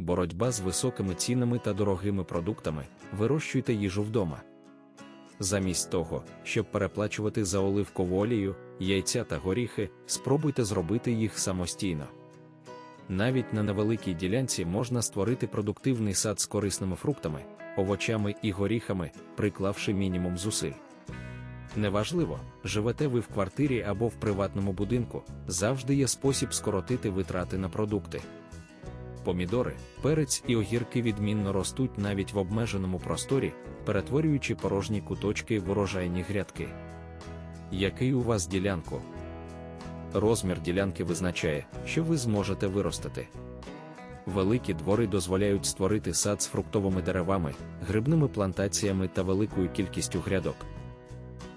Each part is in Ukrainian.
боротьба з високими цінами та дорогими продуктами, вирощуйте їжу вдома. Замість того, щоб переплачувати за оливкову олію, яйця та горіхи, спробуйте зробити їх самостійно. Навіть на невеликій ділянці можна створити продуктивний сад з корисними фруктами, овочами і горіхами, приклавши мінімум зусиль. Неважливо, живете ви в квартирі або в приватному будинку, завжди є спосіб скоротити витрати на продукти. Помідори, перець і огірки відмінно ростуть навіть в обмеженому просторі, перетворюючи порожні куточки в урожайні грядки. Який у вас ділянку? Розмір ділянки визначає, що ви зможете виростити. Великі двори дозволяють створити сад з фруктовими деревами, грибними плантаціями та великою кількістю грядок.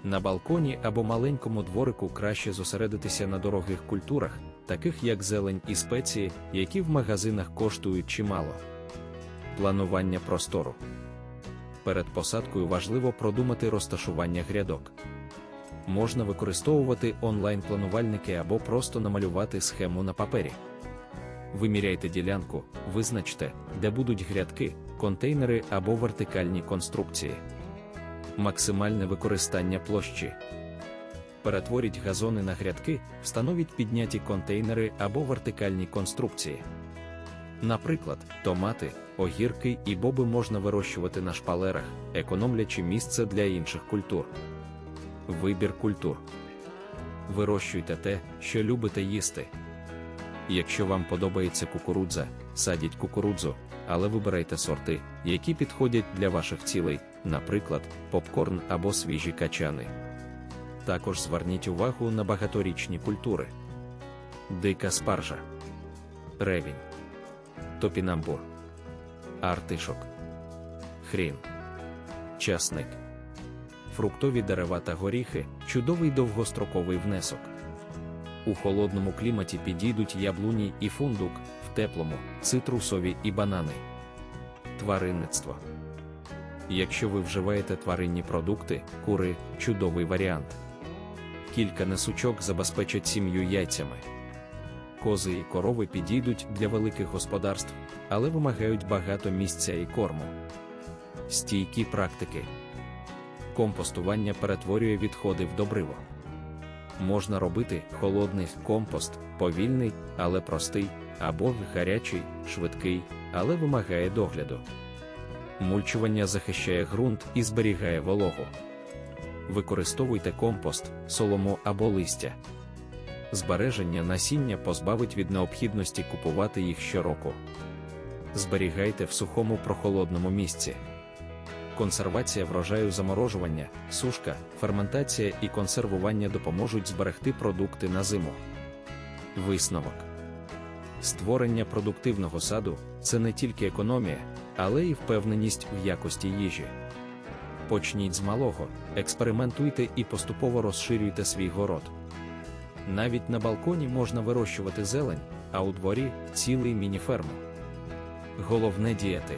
На балконі або маленькому дворику краще зосередитися на дорогих культурах, таких як зелень і спеції, які в магазинах коштують чимало. Планування простору. Перед посадкою важливо продумати розташування грядок. Можна використовувати онлайн-планувальники або просто намалювати схему на папері. Виміряйте ділянку, визначте, де будуть грядки, контейнери або вертикальні конструкції. Максимальне використання площі. Перетворіть газони на грядки, встановіть підняті контейнери або вертикальні конструкції. Наприклад, томати, огірки і боби можна вирощувати на шпалерах, економлячи місце для інших культур. Вибір культур. Вирощуйте те, що любите їсти. Якщо вам подобається кукурудза, садіть кукурудзу, але вибирайте сорти, які підходять для ваших цілей, наприклад, попкорн або свіжі качани. Також зверніть увагу на багаторічні культури: дика спаржа, ревінь, топінамбур, артишок, хрін, часник, фруктові дерева та горіхи чудовий довгостроковий внесок. У холодному кліматі підійдуть яблуні і фундук, в теплому цитрусові і банани. Тваринництво. Якщо ви вживаєте тваринні продукти, кури чудовий варіант. Кілька несучок забезпечать сім'ю яйцями. Кози і корови підійдуть для великих господарств, але вимагають багато місця і корму. Стійкі практики. Компостування перетворює відходи в добриво. Можна робити холодний компост, повільний, але простий, або гарячий, швидкий, але вимагає догляду. Мульчування захищає ґрунт і зберігає вологу. Використовуйте компост, солому або листя. Збереження насіння позбавить від необхідності купувати їх щороку. Зберігайте в сухому прохолодному місці. Консервація врожаю заморожування, сушка, ферментація і консервування допоможуть зберегти продукти на зиму. Висновок створення продуктивного саду це не тільки економія, але й впевненість в якості їжі. Почніть з малого, експериментуйте і поступово розширюйте свій город. Навіть на балконі можна вирощувати зелень, а у дворі цілий міні-ферму. Головне діяти.